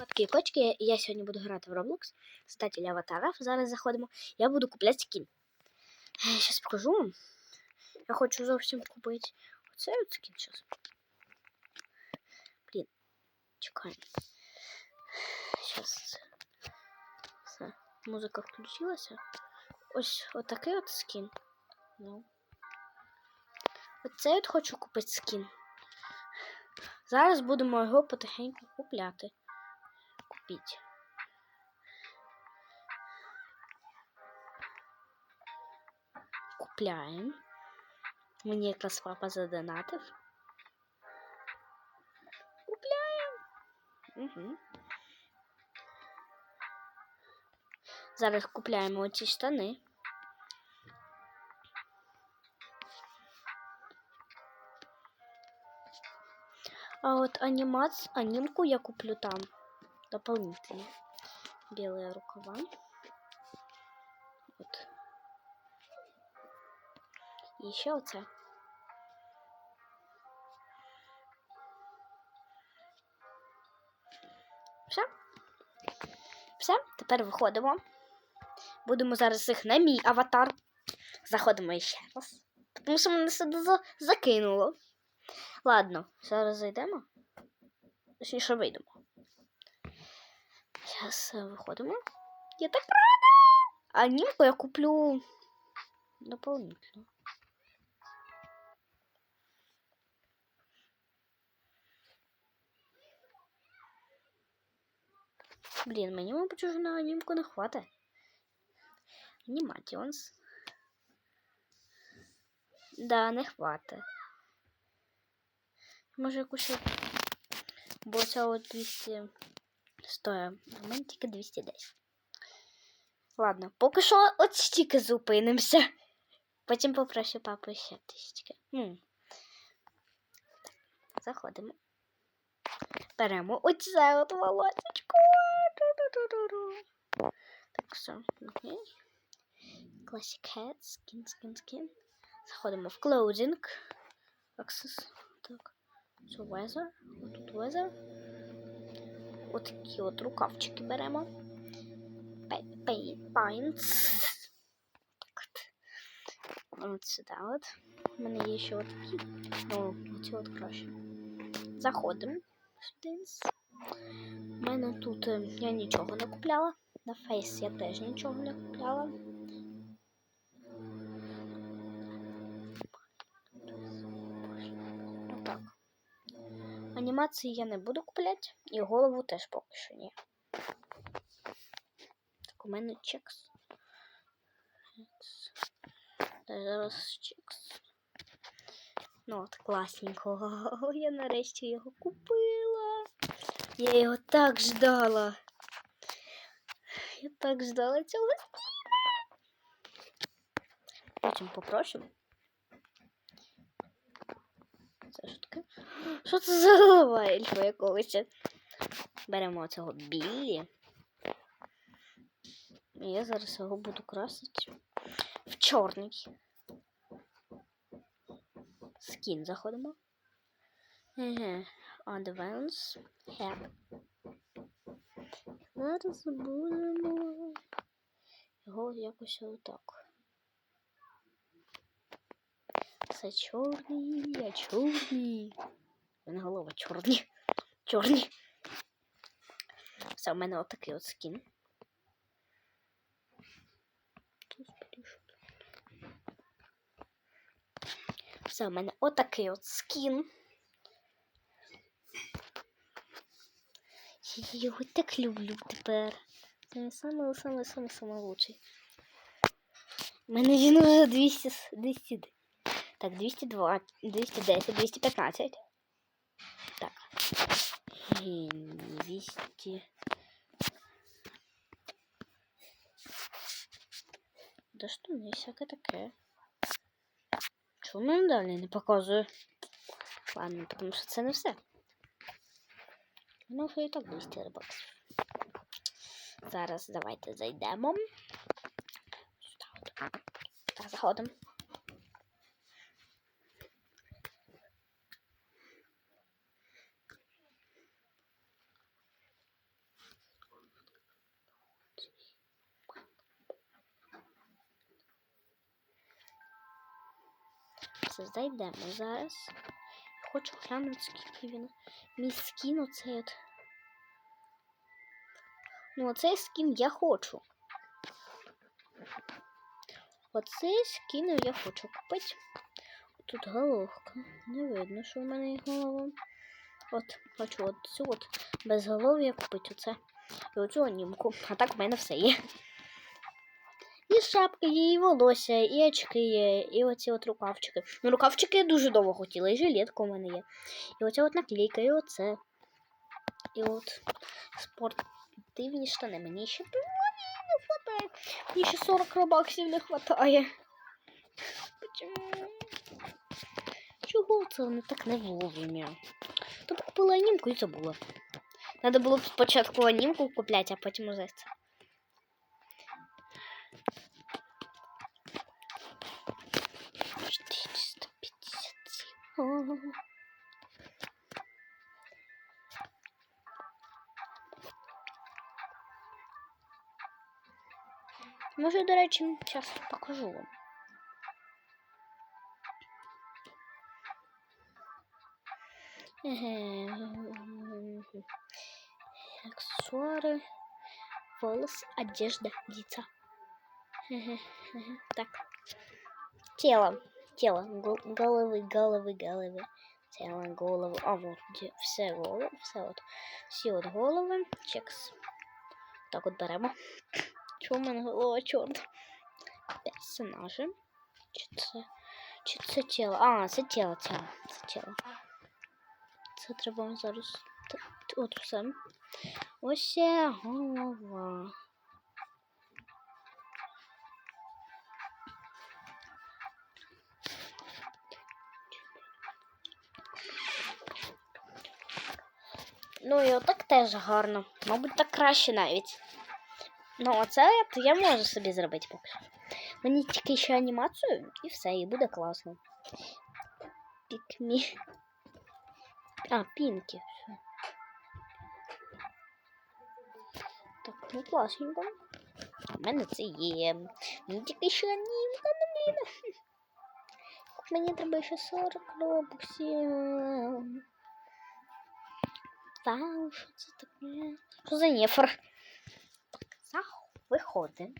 Котки кочки, я сьогодні буду грати в Roblox. Статель аватарів. Зараз заходимо. Я буду купляти скін. Зараз покажу вам. Я хочу зовсім купити оцей от скін зараз. Блін, чекаємо. Зараз. Все. Музика включилася. Ось отакий от скін. Ну. Оцей от хочу купити скін. Зараз будемо його потихеньку купляти. Купіть. Купляємо. Мені якраз папа задонатив. Купляємо. Угу. Зараз купляємо оці штани. А вот анимац, анимку я куплю там. Дополнительно. Белые рукава. Вот. І ще оце. Все. Все, тепер виходимо. Будемо зараз їх на мій аватар. Заходимо ще раз. Тому що мене сюди за- закинуло. Ладно, зараз зайдемо. Точніше вийдемо. Зараз е, виходимо. Я так рада! А німку я куплю дополнительно. Блін, мені, мабуть, уже на анімку не хватить. Аніматіонс. Да, не хватить. Може якусь. от- Бо ця от 200 стоїть. В мене тільки 210. Ладно, поки що от стільки зупинимося. Потім попрошу папу ще тисячки. Заходимо. Беремо оце от волосечко. Так, все. Окей. Classic Head, Skin, Skin, Skin. Заходимо в Clothing. Access. Так. Це Weather. Тут Weather. Отакі от рукавчики беремо. Paints. Так от. Сюди от. У мене є ще отакі. Ну, оці от краще. Заходимо. сюди. У мене тут е, я нічого не купляла. На фейс я теж нічого не купляла. Анімації я не буду купляти, і голову теж поки що ні. Так, у мене чекс. Зараз чекс. Ну от, класненько. Я нарешті його купила. Я його так ждала. Я так ждала цього скіна. Потім попросимо. Це що таке? Що це за голова ельфа якогось? Беремо цього білі. Я зараз його буду красити в чорний. Скін заходимо. Ага. Advance. Зараз будемо його якось отак. Це чорний, я чорний. Мене голова чорні. Чорні. Все, у мене отакий от скін. Все, у мене отакий от скін. Я його так люблю тепер. Це саме саме саме саме лучший. У мене він уже 200, 200. Так, 202, 210, 215. Так. 200. Да що не всяке таке. Чому нам далі не показує? Ладно, тому що це все. Ну, і так 200 баксів. Зараз давайте зайдемо. Сюди. Так, заходимо. Дивіться, зайдемо зараз. Хочу глянути, скільки він. Мій скін оцей от. Ну, оцей скін я хочу. Оцей скін я хочу купити. Тут головка. Не видно, що в мене є голова. От, хочу от цю от безголов'я купити оце. І оцю анімку. А так в мене все є. І шапки волосся, і очки є, і оці от рукавчики. Ну, рукавчики я дуже довго хотіла, і жилетка у мене є. І оця от наклейка, і оце. І от спортивні штани. Мені ще половини не хватає. Мені ще 40 робаксів не. Почему? Чого це воно так не вовремя? То купила анімку і забула. Надо було спочатку анімку купляти, а потім уже Може, до речі, зараз покажу вам. Аксессуары, волос, одежда, лица. Так. Тело. Тело. Гол- Головы, головы, головы. Тело, голову. А вот где все голови. Все от. Всі от голови. Чекс. Так от беремо. Чому в мене голова чорна? Персонажі. Чи це? Чи це тіло? А, це тіло, тіло. Це тіло. Це треба зараз. От все. Ось голова. Ну і отак теж гарно. Мабуть, так краще навіть. Ну, оце от я можу собі зробити поки що. Мені тільки ще анімацію і все, і буде класно. Пікмі. А, пінки. Все. Так, ну класненько. У мене це є. Мені тільки ще анімка, ну блін. Мені треба ще 40 робоксів. Вау, що це таке? Що за нефр? Так, виходимо.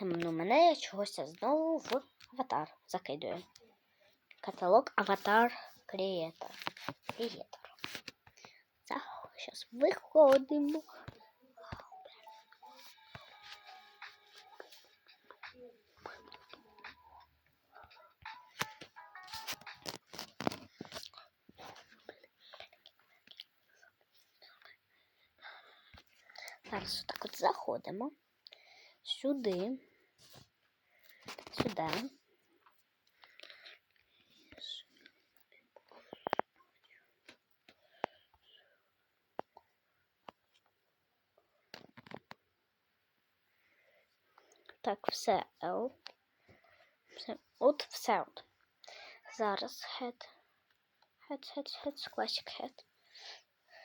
Ну, мене чогось знову в аватар закидує. Каталог аватар креатор. Креатор. Зах, зараз виходимо. Зараз отак от заходимо. Сюди. Сюди. Так, все L. Все. От все от. Зараз head. Head, head, head, classic head.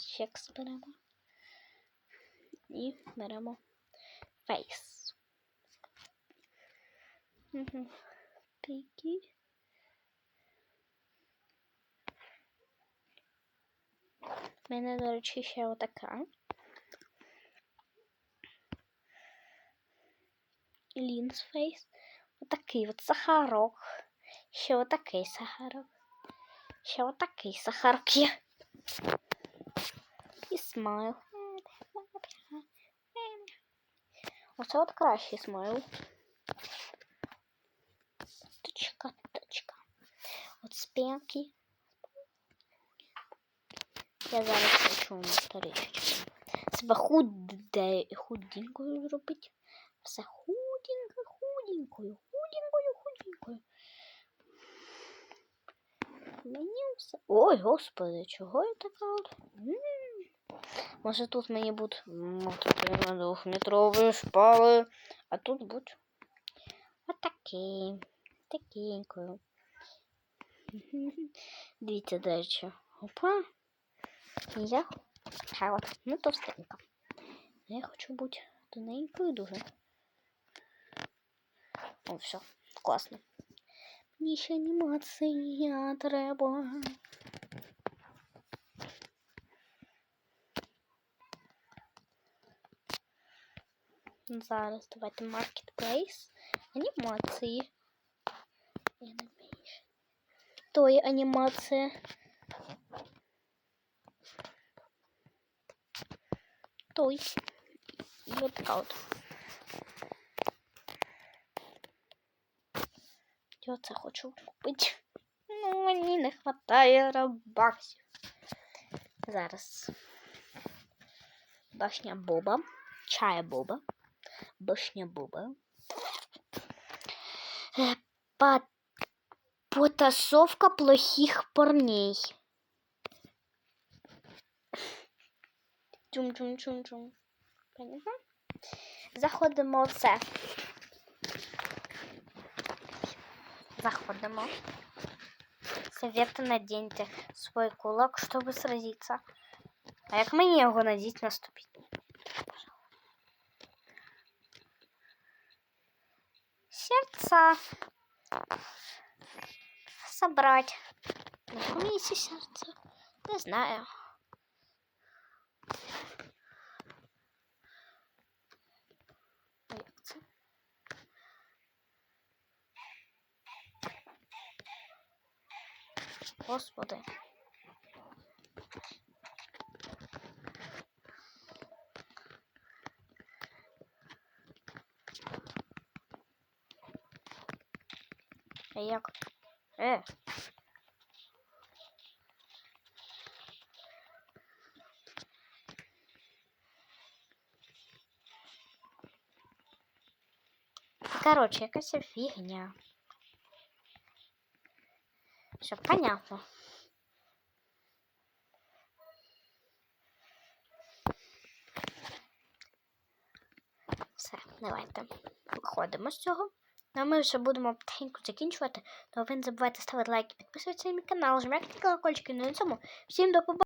Чекс беремо. І беремо. Угу. Піки. У мене, до речі, ще отака. Лінс фейс. Отакий от сахарок. Ще отакий сахарок. Ще отакий сахарок є. І смайл. Оце от кращий смайл. Точка, точка. От спинки. Я зараз хочу на трішечки. Себе худе, худенькою зробити. Все худенько, худенькою, худенькою, худенькою. Мені все. Ой, господи, чого я така от? М. Може тут мені будуть двохметрові шпали, а тут будь отакі, такенькою. Дивіться, речі. Опа. Я така от, ну товстенька. Я хочу бути тоненькою дуже. О, все, класно. Мені ще анімація треба. Зараз давайте Marketplace. Анімації. Animation. То є анімація. Той. І от така от. Я це хочу купити. Ну, мені не вистачає рабаксів. Зараз. Башня Боба. Чая Боба. Башня Боба. Э, По... Потасовка плохих парней. Чум-чум-чум-чум. Понятно? Заходимо в це. Заходимо. Советы наденьте свой кулак, чтобы сразиться. А як мені його надіть наступить? Сердца. Собрать. Нажмите сердце. Не знаю. Господи. А як? Е. Короче, якась фігня. Все понятно. Все, давайте виходимо з цього. Ну, а ми вже будемо потихеньку закінчувати. То ви не забувайте ставити лайки, підписуватися на мій канал, жмякати колокольчики. Ну і на цьому. Всім до побачення.